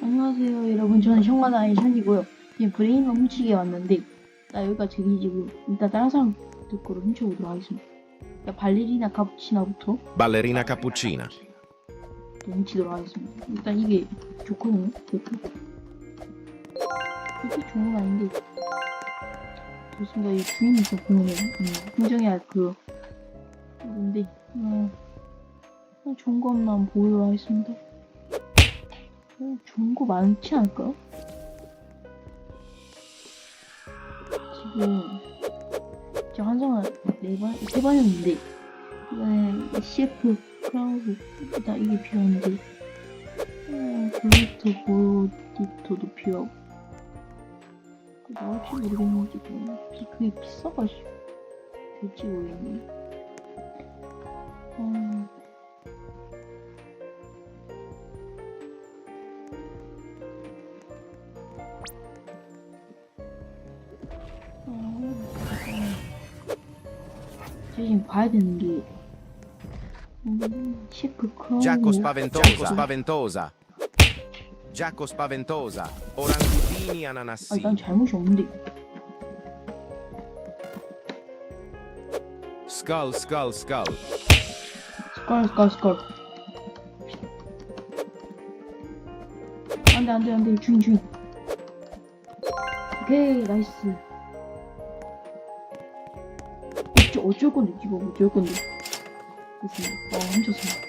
안녕하세요 여러분. 저는 형과나의 션이고요. 지금 브레인을 훔치게 왔는데 나 여기가 저기 지금 일단 다른 사람 거를 훔쳐보도록 하겠습니다. 야, 발레리나 카푸치나부터? Cappuccina. 또 훔치도록 하겠습니다. 일단 이게 좋거든요 이렇게 그렇게 좋은 건 아닌데. 좋습니다. 이 주인이 좀 보면은 음, 흥정해야 그 뭔데? 음, 좋은 거 없나 한번 보도록 하겠습니다 어, 좋은 거 많지 않을까요? 지금 저 한정은 네번 세 번이었는데 이번에 CF 크라우드 일단 이게 필요한데 음, 블루투 보디토도 필요하고 그 나올지 모르겠네 지금 비 그게 비싸가지고 될지 모르겠네 음. 지금 봐야 되는 게 음, 셰프 크라운 Giacco spaventosa. spaventosa. Giacco spaventosa. Orangutini 아니 난 ananassini. 잘못이 없는데 Skull, skull, skull. 스컬 스컬 스컬 안돼 안돼 안돼 주인 주인 오케이 나이스 어쩔 건데 이거 어쩔 건데 됐습니다 어 훔쳤습니다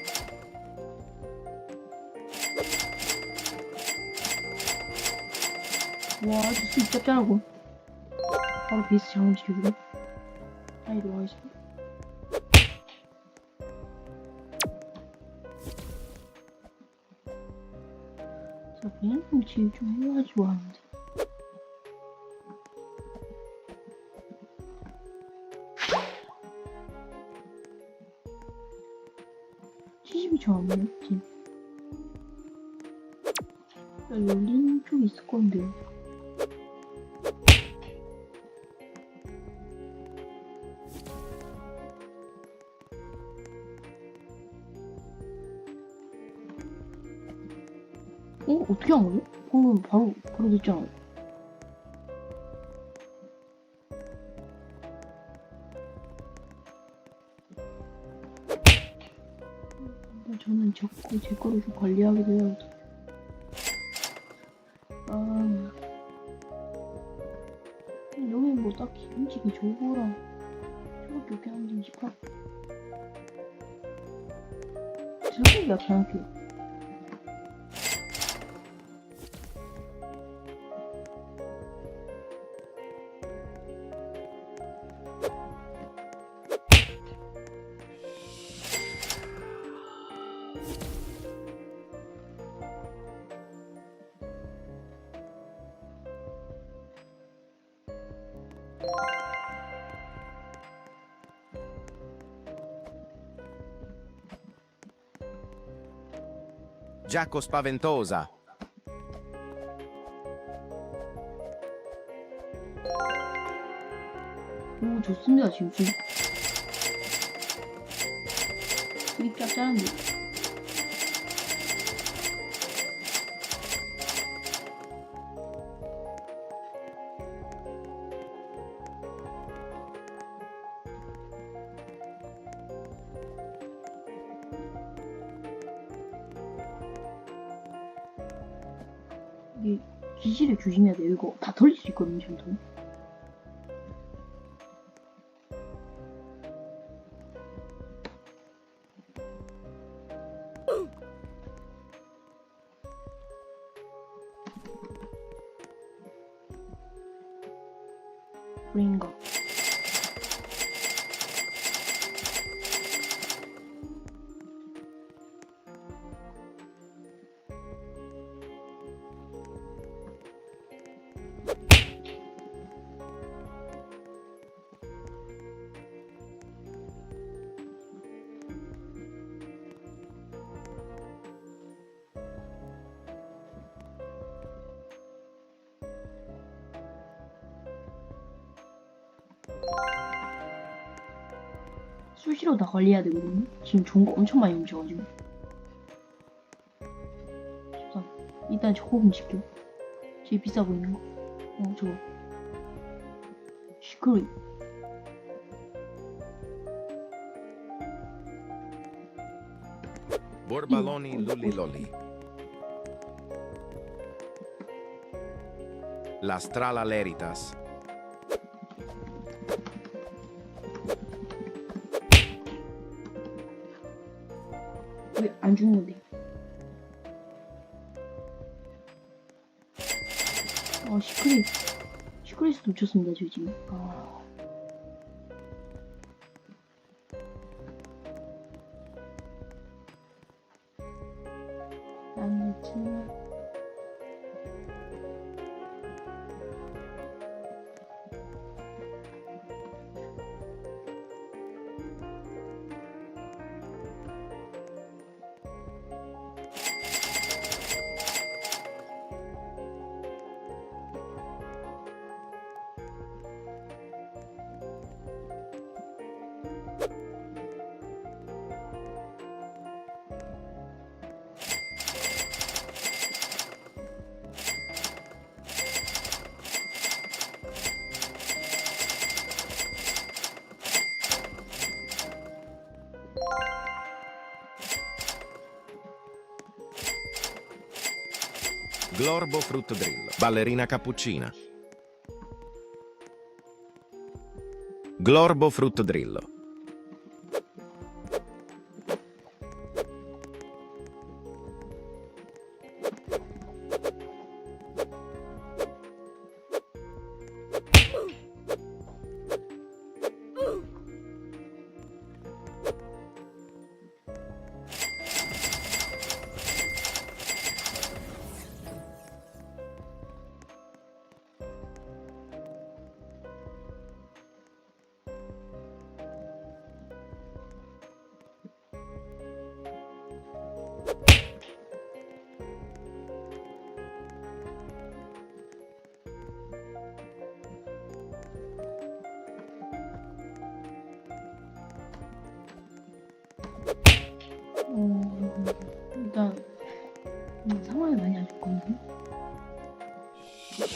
와 주스 짭짤하고 바로 베이스 장음 지켜주고 다이로 하겠습니다 자, 그냥 훔치 좀 해야지 좋아하는데. 지금. 야, 열린 쪽 있을 건데. 어? 어떻게 한 거죠? 방금 바로, 바로 됐잖아요. 제 거를 좀 관리하게 돼요. 아. 여기 뭐 딱히 음식이 좋고라. 저밖에 없긴 한데, 싶어. 저기가 생각 해요. Giacco spaventosa. 오 좋습니다 지금 지금 되게 짭짤한데 이게 기질에 조심해야 돼요. 이거 다 털릴 수 있거든요 지금 수시로 다 관리해야 되거든요. 지금 좋은 거 엄청 많이 훔쳐가지고. 13. 일단 저거 훔칠게요. 제일 비싸 보이는 거. 어, 저거. 시크릿. Borbaloni lullilolli. La strala leritas. 왜안 건데? 어, 시크릿. 시크릿 놓쳤습니다, 저 지금. 아. Glorbo Fruit Drill, ballerina cappuccina. Glorbo Fruit Drillo,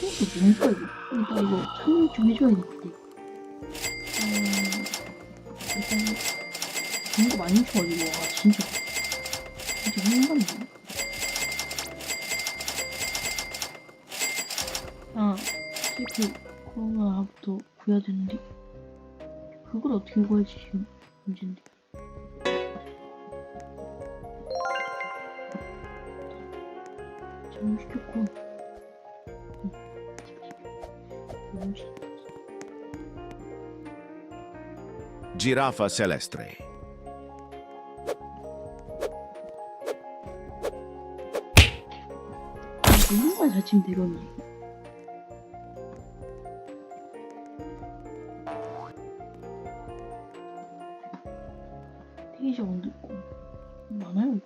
뭔가 이거? 일단 이거 참여 좀 해줘야겠대. 음, 일단 정보 많이 줘가지고 와 진짜 진짜 흥분이네. 아, 시크 코로나부터 구해야 되는데 그걸 어떻게 구할지 지금 문제인데. 잘못 시켰고 Giraffa celestre. 누군가 잘 치면 되겠네. 테이저 원도 있고. 많아요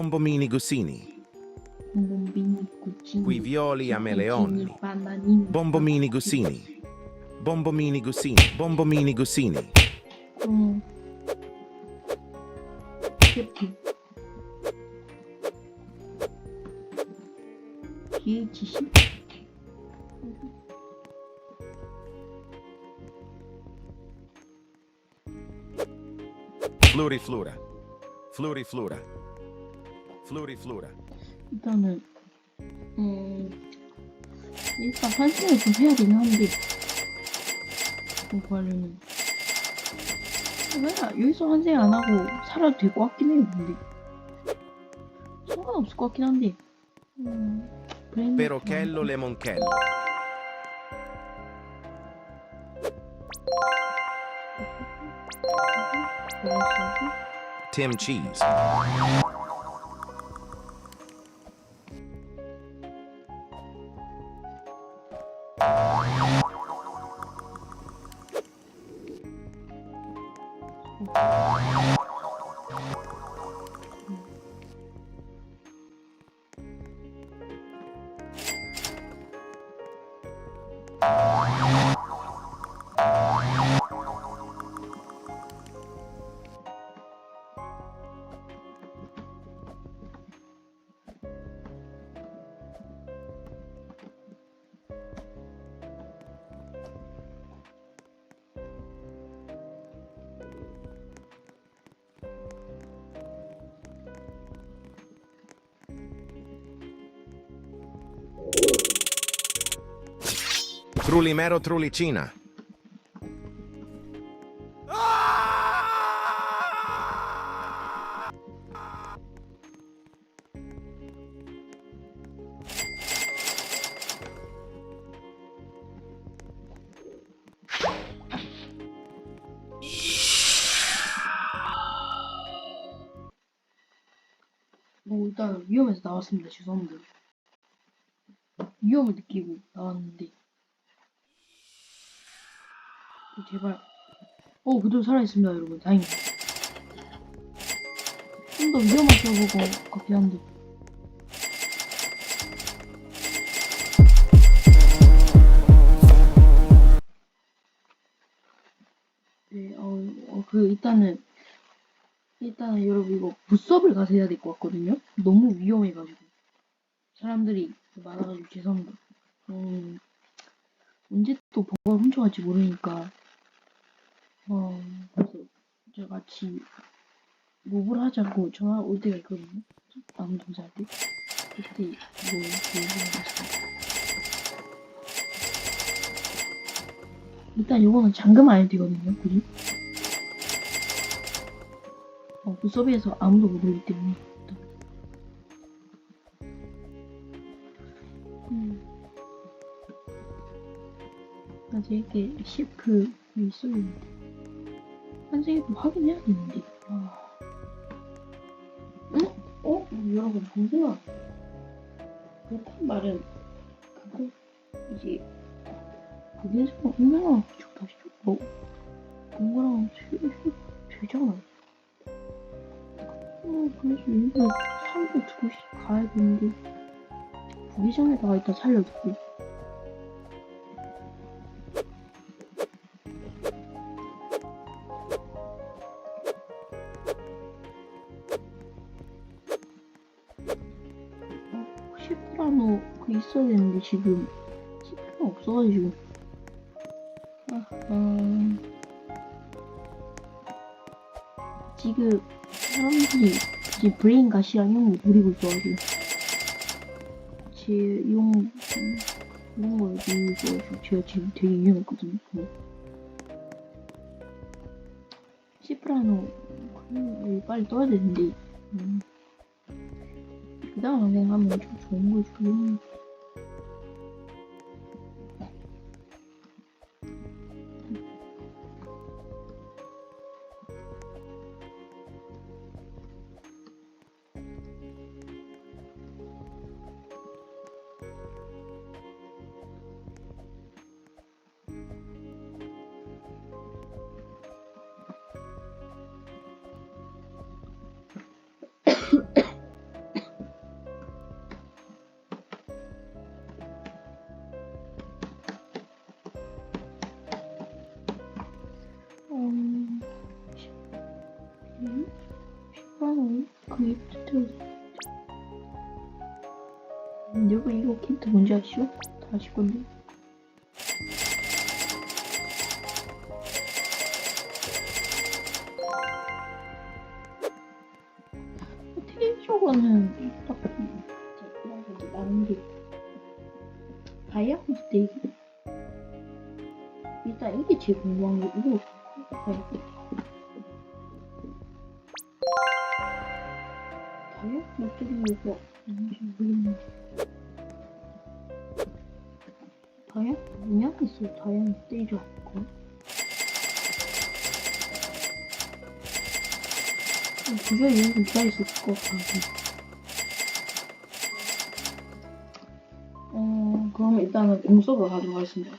bombomini gusini, bombini cucini, quivioli ameleoni, bombomini gusini, bombomini gusini, bombomini gusini. Mm. Fluriflura. Fluriflura. Fluriflura. Fluriflura. 일단은 음 일단 환승을 좀 해야 되긴 한데 그거 하려면 왜 여기서 환생 안 하고 살아도 될 것 같긴 해요 근데 상관없을 것 같긴 한데 음 브랜드 Perochello lemonchello. Tim cheese. Trulimero Trulicina. 뭐 일단 위험해서 나왔습니다. 죄송합니다. 위험을 느끼고 나왔는데 어, 제발 어 그대로 살아있습니다 여러분 다행이다 좀 더 위험하게 보고 같긴 한데 네, 어, 어, 그, 일단은, 일단은 여러분 이거 부스업을 가서 해야 될 것 같거든요? 너무 위험해가지고. 사람들이 많아가지고 죄송합니다. 음, 언제 또 버거 훔쳐갈지 모르니까. 어, 그래서 저 같이 몹을 하자고 전화 올 때가 있거든요. 나무 동사할 때. 그때 이거 보여드리겠습니다. 일단 이거는 잠금 안 해도 되거든요, 그지? 어, 그 서비에서 아무도 못 오기 때문에. 일단. 음. 아직 이렇게 시크 있어야 되는데. 한생이도 확인해야 되는데. 아. 응? 어? 여러분, 정승아. 그렇단 말은, 그거, 이제, 거기에서 얼마나 다시 뭐, 그거랑 되잖아. 어, 그래서 일부러 살고 두고 싶- 가야 되는데, 부기장에다가 일단 살려두고. 시프라노 그 있어야 되는데, 지금. 시프가 없어가지고. 아, 음, 지금 사람들이 이제 브레인 가시랑 이런 거 노리고 있어가지고 제용 음, 이런 걸 노리고 있어가지고 제가 지금 되게 위험했거든요. 네. 시프라노 빨리 떠야 되는데 음. 그 다음 선생하면 좀 좋은 힌트 뭔지 아시죠? 다 아실 건데 이런 거 나는 게 다이아몬드 데이지 일단 이게 제일 궁금한 거 이거 다이아몬드 데이지가 뭔지 모르겠는데 있어 다이아몬드 데이지 할까? 도저히 이런 수 없을 것 같아. 어, 그러면 일단은 공수업을 가도록 하겠습니다.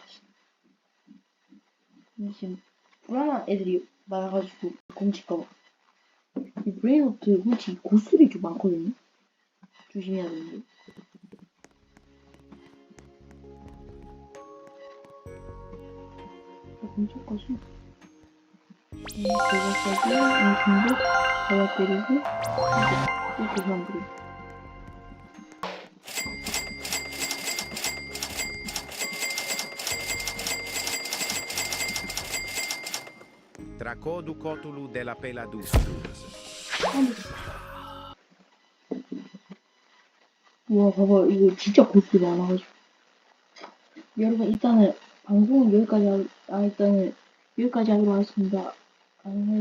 지금 불안한 애들이 많아가지고 훔칠까봐. 이 브레인호트 훔치 고수들이 좀 많거든요. 조심해야 되는데. 음, 그거까지. 어느 정도 가야 때리고 이렇게 사람들이 Tracodu cotulu della peladus. 와 봐봐. 이거 진짜 고수들이 많아가지고 여러분 일단은 방송은 여기까지 하, 아, 일단은 여기까지 하도록 하겠습니다. 안녕히